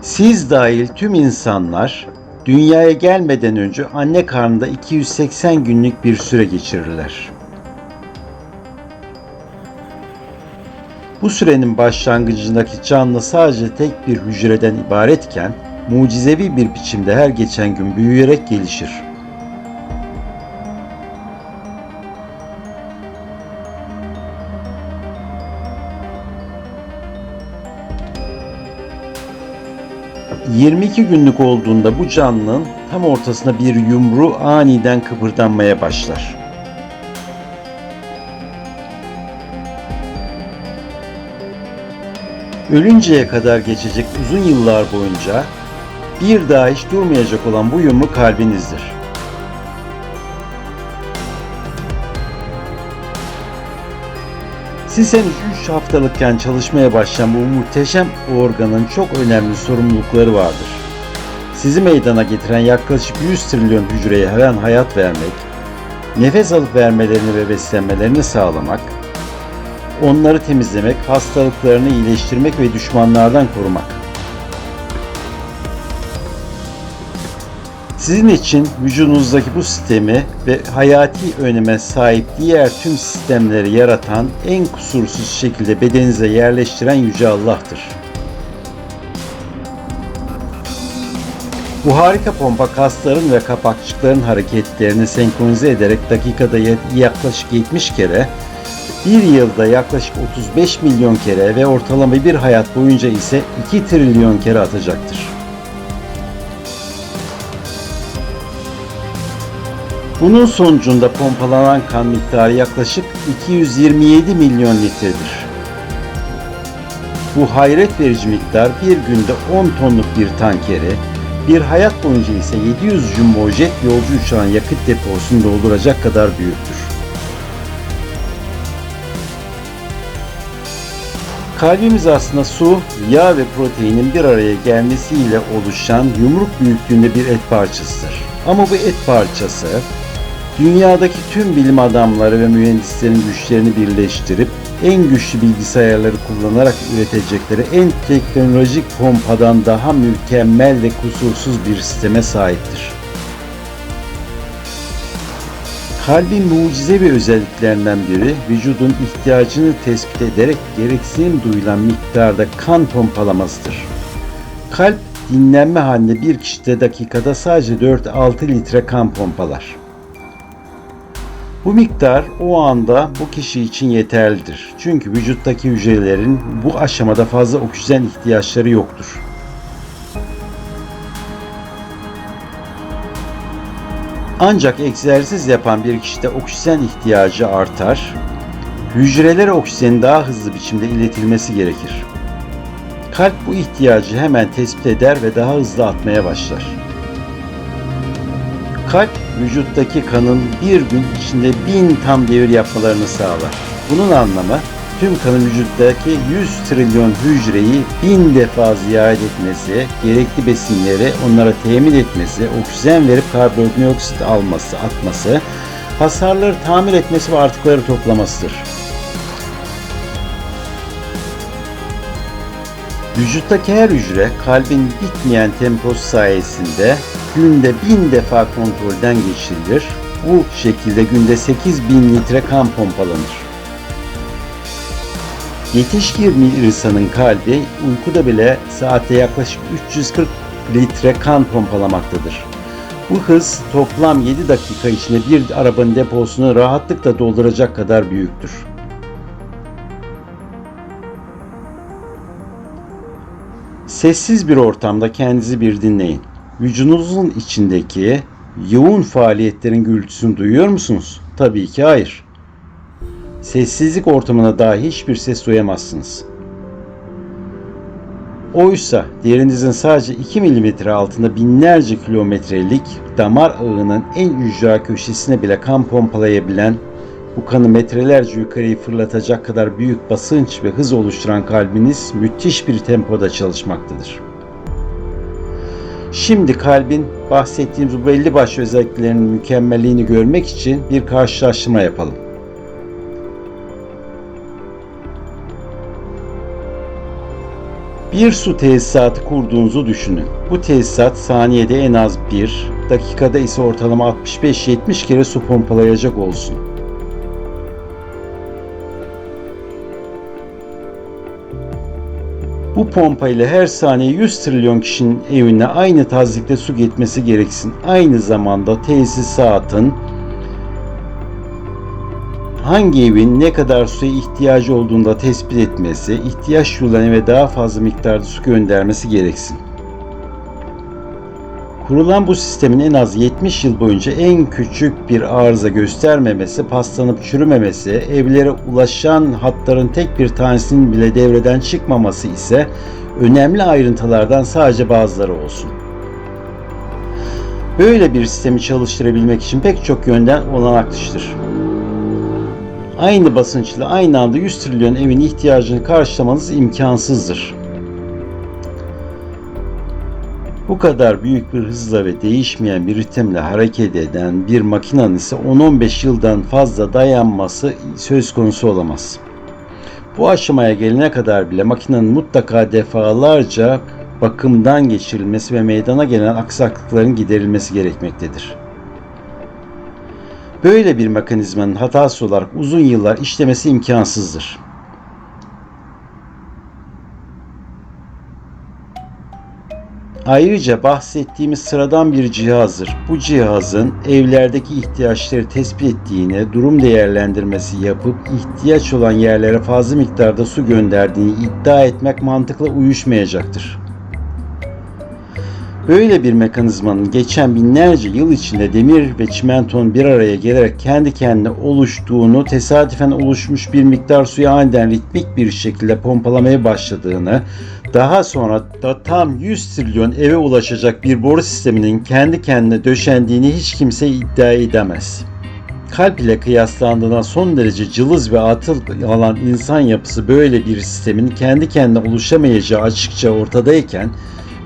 Siz dahil tüm insanlar dünyaya gelmeden önce anne karnında 280 günlük bir süre geçirirler. Bu sürenin başlangıcındaki canlı sadece tek bir hücreden ibaretken mucizevi bir biçimde her geçen gün büyüyerek gelişir. ...22 günlük olduğunda bu canlının tam ortasına bir yumru aniden kıpırdanmaya başlar. Ölünceye kadar geçecek uzun yıllar boyunca bir daha hiç durmayacak olan bu yumru kalbinizdir. Siz henüz 3 haftalıkken çalışmaya başlayan bu muhteşem organın çok önemli sorumlulukları vardır. Sizi meydana getiren yaklaşık 100 trilyon hücreye her an hayat vermek, nefes alıp vermelerini ve beslenmelerini sağlamak, onları temizlemek, hastalıklarını iyileştirmek ve düşmanlardan korumak. Sizin için vücudunuzdaki bu sistemi ve hayati öneme sahip diğer tüm sistemleri yaratan en kusursuz şekilde bedeninize yerleştiren Yüce Allah'tır. Bu harika pompa kasların ve kapakçıkların hareketlerini senkronize ederek dakikada yaklaşık 70 kere, bir yılda yaklaşık 35 milyon kere ve ortalama bir hayat boyunca ise 2 trilyon kere atacaktır. Bunun sonucunda pompalanan kan miktarı yaklaşık 227 milyon litredir. Bu hayret verici miktar bir günde 10 tonluk bir tankeri, bir hayat boyunca ise 700 jumbo jet yolcu uçağın yakıt deposunu dolduracak kadar büyüktür. Kalbimiz aslında su, yağ ve proteinin bir araya gelmesiyle oluşan yumruk büyüklüğünde bir et parçasıdır. Ama bu et parçası dünyadaki tüm bilim adamları ve mühendislerin güçlerini birleştirip en güçlü bilgisayarları kullanarak üretecekleri en teknolojik pompadan daha mükemmel ve kusursuz bir sisteme sahiptir. Kalbin mucizevi özelliklerinden biri vücudun ihtiyacını tespit ederek gereksinim duyulan miktarda kan pompalamasıdır. Kalp dinlenme halinde bir kişide dakikada sadece 4-6 litre kan pompalar. Bu miktar o anda bu kişi için yeterlidir. Çünkü vücuttaki hücrelerin bu aşamada fazla oksijen ihtiyaçları yoktur. Ancak egzersiz yapan bir kişide oksijen ihtiyacı artar. Hücrelere oksijenin daha hızlı biçimde iletilmesi gerekir. Kalp bu ihtiyacı hemen tespit eder ve daha hızlı atmaya başlar. Kalp vücuttaki kanın bir gün içinde bin tam devir yapmalarını sağlar. Bunun anlamı tüm kanın vücuttaki 100 trilyon hücreyi bin defa ziyaret etmesi, gerekli besinleri onlara temin etmesi, oksijen verip karbondioksit alması, atması, hasarları tamir etmesi ve artıkları toplamasıdır. Vücuttaki her hücre kalbin bitmeyen temposu sayesinde günde bin defa kontrolden geçirilir. Bu şekilde günde 8000 litre kan pompalanır. Yetişkin bir insanın kalbi uykuda bile saatte yaklaşık 340 litre kan pompalamaktadır. Bu hız toplam 7 dakika içinde bir arabanın deposunu rahatlıkla dolduracak kadar büyüktür. Sessiz bir ortamda kendinizi bir dinleyin. Vücudunuzun içindeki yoğun faaliyetlerin gürültüsünü duyuyor musunuz? Tabii ki hayır. Sessizlik ortamına dahi hiçbir ses duyamazsınız. Oysa derinizin sadece 2 mm altında binlerce kilometrelik damar ağının en ücra köşesine bile kan pompalayabilen, bu kanı metrelerce yukarıyı fırlatacak kadar büyük basınç ve hız oluşturan kalbiniz müthiş bir tempoda çalışmaktadır. Şimdi kalbin bahsettiğimiz bu belli başlı özelliklerinin mükemmelliğini görmek için bir karşılaştırma yapalım. Bir su tesisatı kurduğunuzu düşünün. Bu tesisat saniyede en az 1, dakikada ise ortalama 65-70 kere su pompalayacak olsun. Bu pompa her saniye 100 trilyon kişinin evine aynı tazyikte su gitmesi gereksin. Aynı zamanda tesisatın hangi evin ne kadar suya ihtiyacı olduğunda tespit etmesi, ihtiyaç duyulan eve daha fazla miktarda su göndermesi gereksin. Kurulan bu sistemin en az 70 yıl boyunca en küçük bir arıza göstermemesi, paslanıp çürümemesi, evlere ulaşan hatların tek bir tanesinin bile devreden çıkmaması ise önemli ayrıntılardan sadece bazıları olsun. Böyle bir sistemi çalıştırabilmek için pek çok yönden olanak dışıdır. Aynı basınçla aynı anda 100 trilyon evin ihtiyacını karşılamanız imkansızdır. Bu kadar büyük bir hızla ve değişmeyen bir ritimle hareket eden bir makinenin ise 10-15 yıldan fazla dayanması söz konusu olamaz. Bu aşamaya gelene kadar bile makinenin mutlaka defalarca bakımdan geçirilmesi ve meydana gelen aksaklıkların giderilmesi gerekmektedir. Böyle bir mekanizmanın hatası olarak uzun yıllar işlemesi imkansızdır. Ayrıca bahsettiğimiz sıradan bir cihazdır. Bu cihazın evlerdeki ihtiyaçları tespit ettiğine, durum değerlendirmesi yapıp ihtiyaç olan yerlere fazla miktarda su gönderdiğini iddia etmek mantıkla uyuşmayacaktır. Böyle bir mekanizmanın geçen binlerce yıl içinde demir ve çimenton bir araya gelerek kendi kendine oluştuğunu, tesadüfen oluşmuş bir miktar suyu aniden ritmik bir şekilde pompalamaya başladığını, daha sonra da tam 100 trilyon eve ulaşacak bir boru sisteminin kendi kendine döşendiğini hiç kimse iddia edemez. Kalp ile kıyaslandığında son derece cılız ve atıl alan insan yapısı böyle bir sistemin kendi kendine oluşamayacağı açıkça ortadayken,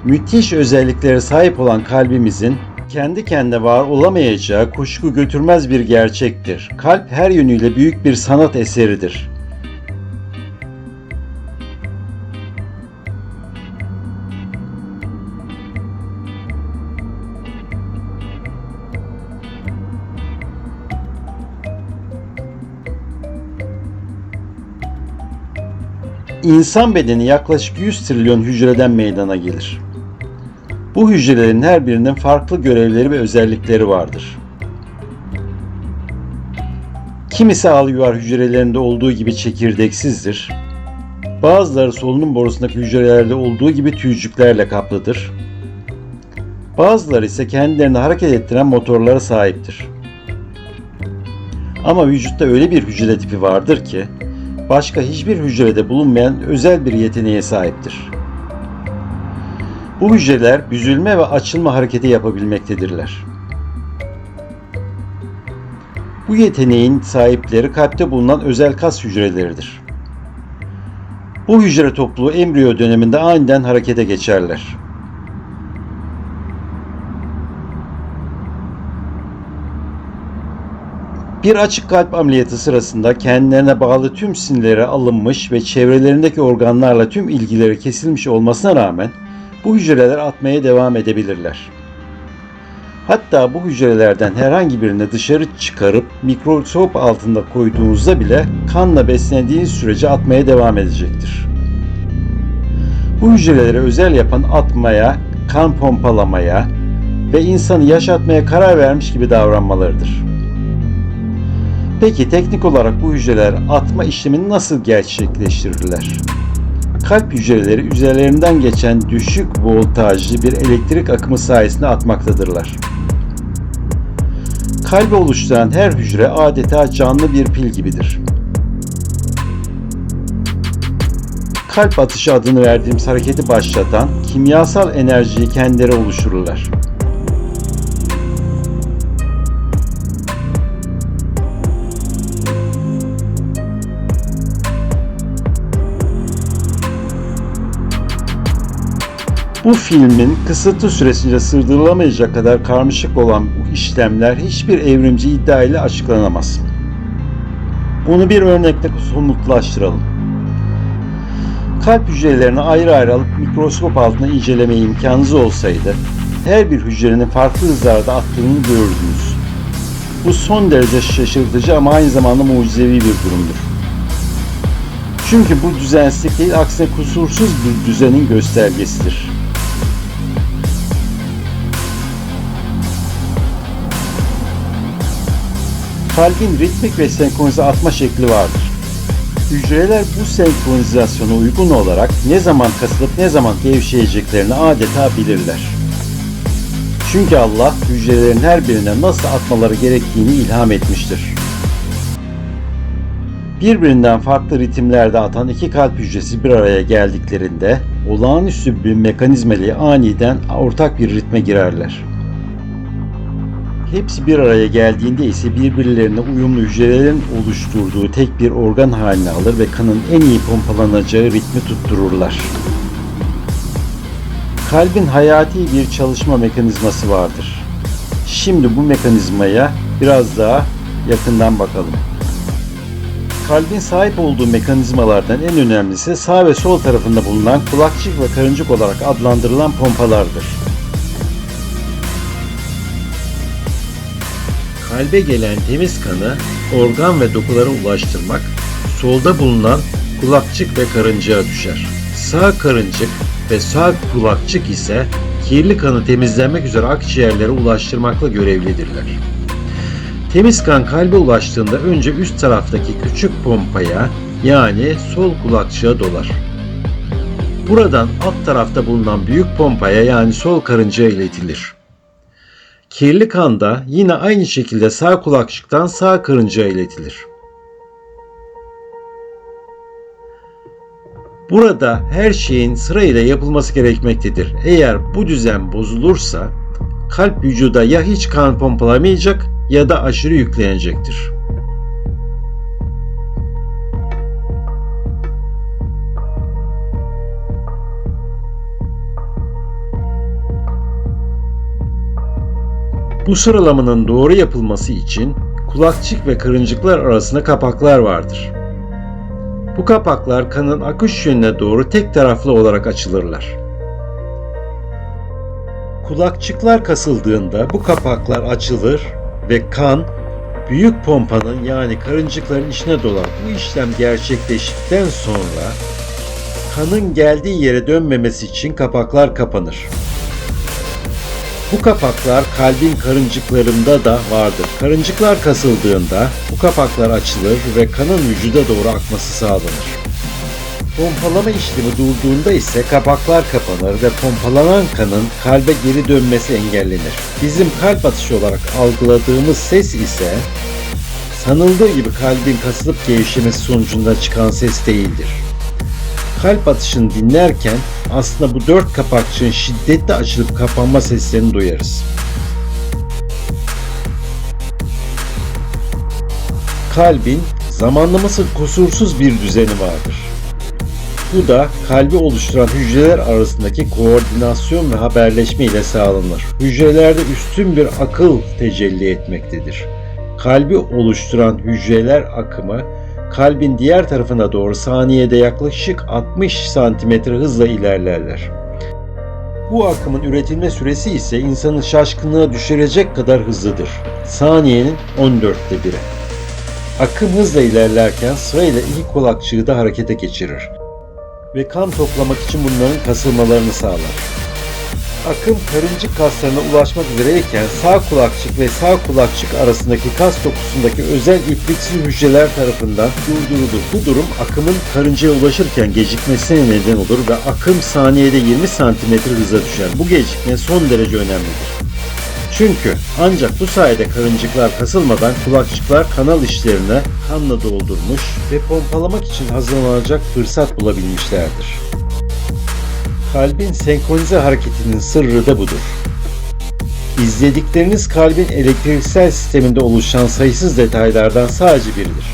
müthiş özelliklere sahip olan kalbimizin kendi kendine var olamayacağı kuşku götürmez bir gerçektir. Kalp her yönüyle büyük bir sanat eseridir. İnsan bedeni yaklaşık 100 trilyon hücreden meydana gelir. Bu hücrelerin her birinin farklı görevleri ve özellikleri vardır. Kimisi alüvyar hücrelerinde olduğu gibi çekirdeksizdir. Bazıları solunum borusundaki hücrelerde olduğu gibi tüycüklerle kaplıdır. Bazıları ise kendilerini hareket ettiren motorlara sahiptir. Ama vücutta öyle bir hücre tipi vardır ki başka hiçbir hücrede bulunmayan özel bir yeteneğe sahiptir. Bu hücreler büzülme ve açılma hareketi yapabilmektedirler. Bu yeteneğin sahipleri kalpte bulunan özel kas hücreleridir. Bu hücre topluluğu embriyo döneminde aniden harekete geçerler. Bir açık kalp ameliyatı sırasında kendilerine bağlı tüm sinirleri alınmış ve çevrelerindeki organlarla tüm ilgileri kesilmiş olmasına rağmen bu hücreler atmaya devam edebilirler. Hatta bu hücrelerden herhangi birini dışarı çıkarıp mikroskop altında koyduğunuzda bile kanla beslendiğiniz sürece atmaya devam edecektir. Bu hücreleri özel yapan atmaya, kan pompalamaya ve insanı yaşatmaya karar vermiş gibi davranmalarıdır. Peki teknik olarak bu hücreler atma işlemini nasıl gerçekleştirirler? Kalp hücreleri üzerlerinden geçen düşük voltajlı bir elektrik akımı sayesinde atmaktadırlar. Kalbi oluşturan her hücre adeta canlı bir pil gibidir. Kalp atışı adını verdiğimiz hareketi başlatan kimyasal enerjiyi kendileri oluştururlar. Bu filmin kısıtlı süresince sığdırılamayacak kadar karmaşık olan bu işlemler hiçbir evrimci iddia ile açıklanamaz. Bunu bir örnekle somutlaştıralım. Kalp hücrelerini ayrı ayrı alıp mikroskop altında inceleme imkanınız olsaydı her bir hücrenin farklı hızlarda attığını görürdünüz. Bu son derece şaşırtıcı ama aynı zamanda mucizevi bir durumdur. Çünkü bu düzensizlik değil aksine kusursuz bir düzenin göstergesidir. Kalbin ritmik ve senkronize atma şekli vardır. Hücreler bu senkronizasyona uygun olarak ne zaman kasılıp ne zaman gevşeyeceklerini adeta bilirler. Çünkü Allah hücrelerin her birine nasıl atmaları gerektiğini ilham etmiştir. Birbirinden farklı ritimlerde atan iki kalp hücresi bir araya geldiklerinde olağanüstü bir mekanizma ile aniden ortak bir ritme girerler. Hepsi bir araya geldiğinde ise birbirlerine uyumlu hücrelerin oluşturduğu tek bir organ haline alır ve kanın en iyi pompalanacağı ritmi tuttururlar. Kalbin hayati bir çalışma mekanizması vardır. Şimdi bu mekanizmaya biraz daha yakından bakalım. Kalbin sahip olduğu mekanizmalardan en önemlisi sağ ve sol tarafında bulunan kulakçık ve karıncık olarak adlandırılan pompalardır. Kalbe gelen temiz kanı organ ve dokulara ulaştırmak solda bulunan kulakçık ve karıncaya düşer. Sağ karıncık ve sağ kulakçık ise kirli kanı temizlenmek üzere akciğerlere ulaştırmakla görevlidirler. Temiz kan kalbe ulaştığında önce üst taraftaki küçük pompaya yani sol kulakçığa dolar. Buradan alt tarafta bulunan büyük pompaya yani sol karıncaya iletilir. Kirli kan da yine aynı şekilde sağ kulakçıktan sağ karıncaya iletilir. Burada her şeyin sırayla yapılması gerekmektedir. Eğer bu düzen bozulursa kalp vücuda ya hiç kan pompalamayacak ya da aşırı yüklenecektir. Bu sıralamanın doğru yapılması için kulakçık ve karıncıklar arasında kapaklar vardır. Bu kapaklar kanın akış yönüne doğru tek taraflı olarak açılırlar. Kulakçıklar kasıldığında bu kapaklar açılır ve kan büyük pompanın yani karıncıkların içine dolar. Bu işlem gerçekleştikten sonra kanın geldiği yere dönmemesi için kapaklar kapanır. Bu kapaklar kalbin karıncıklarında da vardır. Karıncıklar kasıldığında bu kapaklar açılır ve kanın vücuda doğru akması sağlanır. Pompalama işlemi durduğunda ise kapaklar kapanır ve pompalanan kanın kalbe geri dönmesi engellenir. Bizim kalp atışı olarak algıladığımız ses ise sanıldığı gibi kalbin kasılıp gevşemesi sonucunda çıkan ses değildir. Kalp atışını dinlerken aslında bu dört kapakçığın şiddetle açılıp kapanma seslerini duyarız. Kalbin zamanlaması kusursuz bir düzeni vardır. Bu da kalbi oluşturan hücreler arasındaki koordinasyon ve haberleşme ile sağlanır. Hücrelerde üstün bir akıl tecelli etmektedir. Kalbi oluşturan hücreler akımı kalbin diğer tarafına doğru saniyede yaklaşık 60 santimetre hızla ilerlerler. Bu akımın üretilme süresi ise insanı şaşkınlığa düşürecek kadar hızlıdır. Saniyenin 14'te biri. Akım hızla ilerlerken sırayla iki kulakçığı da harekete geçirir ve kan toplamak için bunların kasılmalarını sağlar. Akım karıncık kaslarına ulaşmak üzereyken sağ kulakçık ve sağ kulakçık arasındaki kas dokusundaki özel ipliksiz hücreler tarafından durdurulur. Bu durum akımın karıncaya ulaşırken gecikmesine neden olur ve akım saniyede 20 cm hıza düşer. Bu gecikme son derece önemlidir. Çünkü ancak bu sayede karıncıklar kasılmadan kulakçıklar kanal işlerine kanla doldurmuş ve pompalamak için hazırlanacak fırsat bulabilmişlerdir. Kalbin senkronize hareketinin sırrı da budur. İzledikleriniz kalbin elektriksel sisteminde oluşan sayısız detaylardan sadece biridir.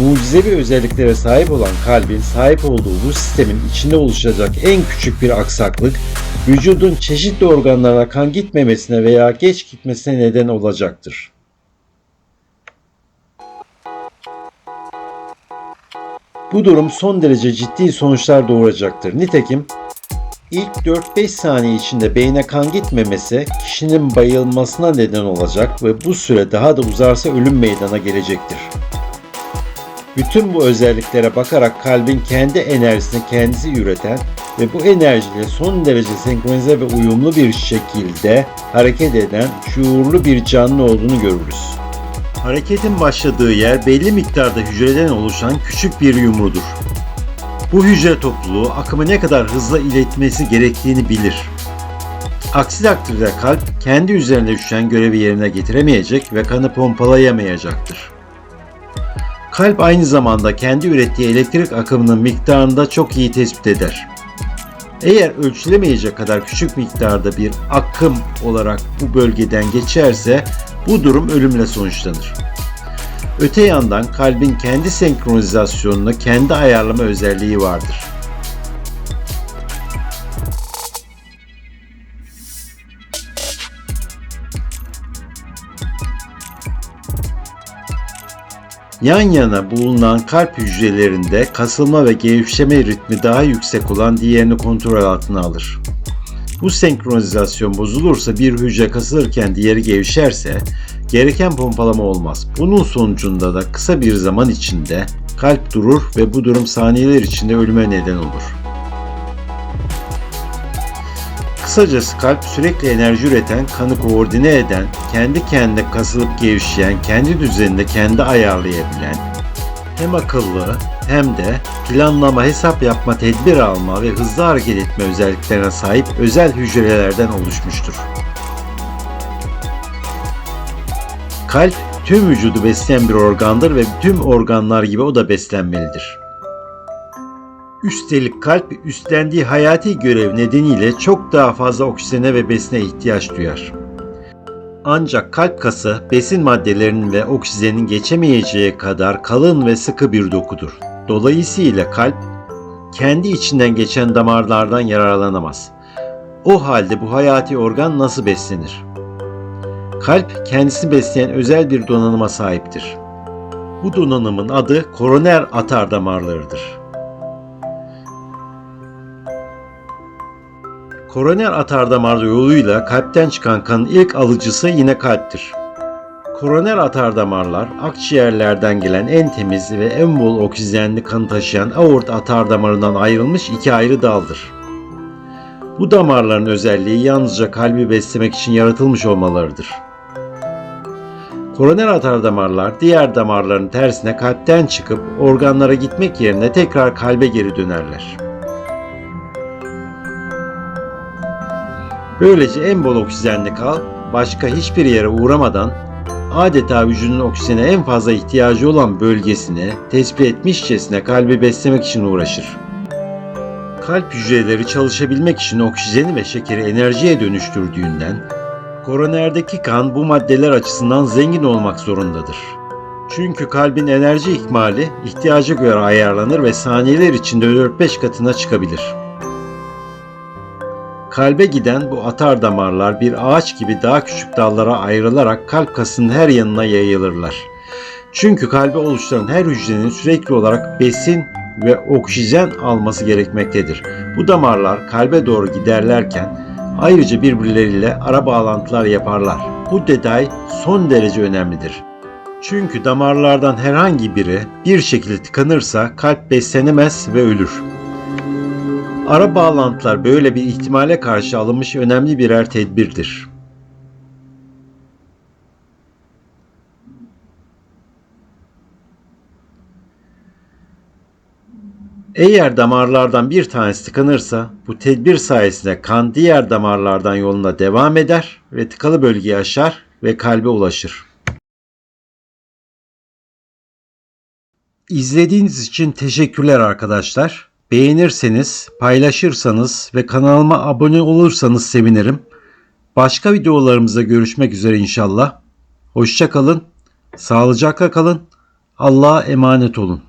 Mucizevi özelliklere sahip olan kalbin sahip olduğu bu sistemin içinde oluşacak en küçük bir aksaklık, vücudun çeşitli organlarına kan gitmemesine veya geç gitmesine neden olacaktır. Bu durum son derece ciddi sonuçlar doğuracaktır. Nitekim ilk 4-5 saniye içinde beyne kan gitmemesi kişinin bayılmasına neden olacak ve bu süre daha da uzarsa ölüm meydana gelecektir. Bütün bu özelliklere bakarak kalbin kendi enerjisini kendisi üreten ve bu enerjiyle son derece senkronize ve uyumlu bir şekilde hareket eden şuurlu bir canlı olduğunu görürüz. Hareketin başladığı yer belli miktarda hücreden oluşan küçük bir yumrudur. Bu hücre topluluğu akımı ne kadar hızlı iletmesi gerektiğini bilir. Aksi takdirde kalp kendi üzerine düşen görevi yerine getiremeyecek ve kanı pompalayamayacaktır. Kalp aynı zamanda kendi ürettiği elektrik akımının miktarını da çok iyi tespit eder. Eğer ölçülemeyecek kadar küçük miktarda bir akım olarak bu bölgeden geçerse bu durum ölümle sonuçlanır. Öte yandan kalbin kendi senkronizasyonunu kendi ayarlama özelliği vardır. Yan yana bulunan kalp hücrelerinde kasılma ve gevşeme ritmi daha yüksek olan diğerini kontrol altına alır. Bu senkronizasyon bozulursa bir hücre kasılırken diğeri gevşerse gereken pompalama olmaz. Bunun sonucunda da kısa bir zaman içinde kalp durur ve bu durum saniyeler içinde ölüme neden olur. Kısacası kalp sürekli enerji üreten, kanı koordine eden, kendi kendine kasılıp gevşeyen, kendi düzeninde kendi ayarlayabilen, hem akıllı hem de planlama, hesap yapma, tedbir alma ve hızlı hareket etme özelliklerine sahip özel hücrelerden oluşmuştur. Kalp tüm vücudu besleyen bir organdır ve tüm organlar gibi o da beslenmelidir. Üstelik kalp üstlendiği hayati görev nedeniyle çok daha fazla oksijene ve besine ihtiyaç duyar. Ancak kalp kası besin maddelerinin ve oksijenin geçemeyeceği kadar kalın ve sıkı bir dokudur. Dolayısıyla kalp kendi içinden geçen damarlardan yararlanamaz. O halde bu hayati organ nasıl beslenir? Kalp kendisini besleyen özel bir donanıma sahiptir. Bu donanımın adı koroner atar damarlarıdır. Koroner atardamar yoluyla kalpten çıkan kanın ilk alıcısı yine kalptir. Koroner atardamarlar akciğerlerden gelen en temiz ve en bol oksijenli kanı taşıyan aort atardamarından ayrılmış iki ayrı daldır. Bu damarların özelliği yalnızca kalbi beslemek için yaratılmış olmalarıdır. Koroner atardamarlar diğer damarların tersine kalpten çıkıp organlara gitmek yerine tekrar kalbe geri dönerler. Böylece en bol oksijenli kalp başka hiçbir yere uğramadan adeta vücudun oksijene en fazla ihtiyacı olan bölgesine tespit etmişçesine kalbi beslemek için uğraşır. Kalp hücreleri çalışabilmek için oksijeni ve şekeri enerjiye dönüştürdüğünden koronerdeki kan bu maddeler açısından zengin olmak zorundadır. Çünkü kalbin enerji ikmali ihtiyaca göre ayarlanır ve saniyeler içinde 4-5 katına çıkabilir. Kalbe giden bu atar damarlar bir ağaç gibi daha küçük dallara ayrılarak kalp kasının her yanına yayılırlar. Çünkü kalbi oluşturan her hücrenin sürekli olarak besin ve oksijen alması gerekmektedir. Bu damarlar kalbe doğru giderlerken ayrıca birbirleriyle ara bağlantılar yaparlar. Bu detay son derece önemlidir. Çünkü damarlardan herhangi biri bir şekilde tıkanırsa kalp beslenemez ve ölür. Ara bağlantılar böyle bir ihtimale karşı alınmış önemli birer tedbirdir. Eğer damarlardan bir tanesi tıkanırsa bu tedbir sayesinde kan diğer damarlardan yoluna devam eder ve tıkalı bölgeyi aşar ve kalbe ulaşır. İzlediğiniz için teşekkürler arkadaşlar. Beğenirseniz, paylaşırsanız ve kanalıma abone olursanız sevinirim. Başka videolarımızda görüşmek üzere inşallah. Hoşça kalın, sağlıcakla kalın, Allah'a emanet olun.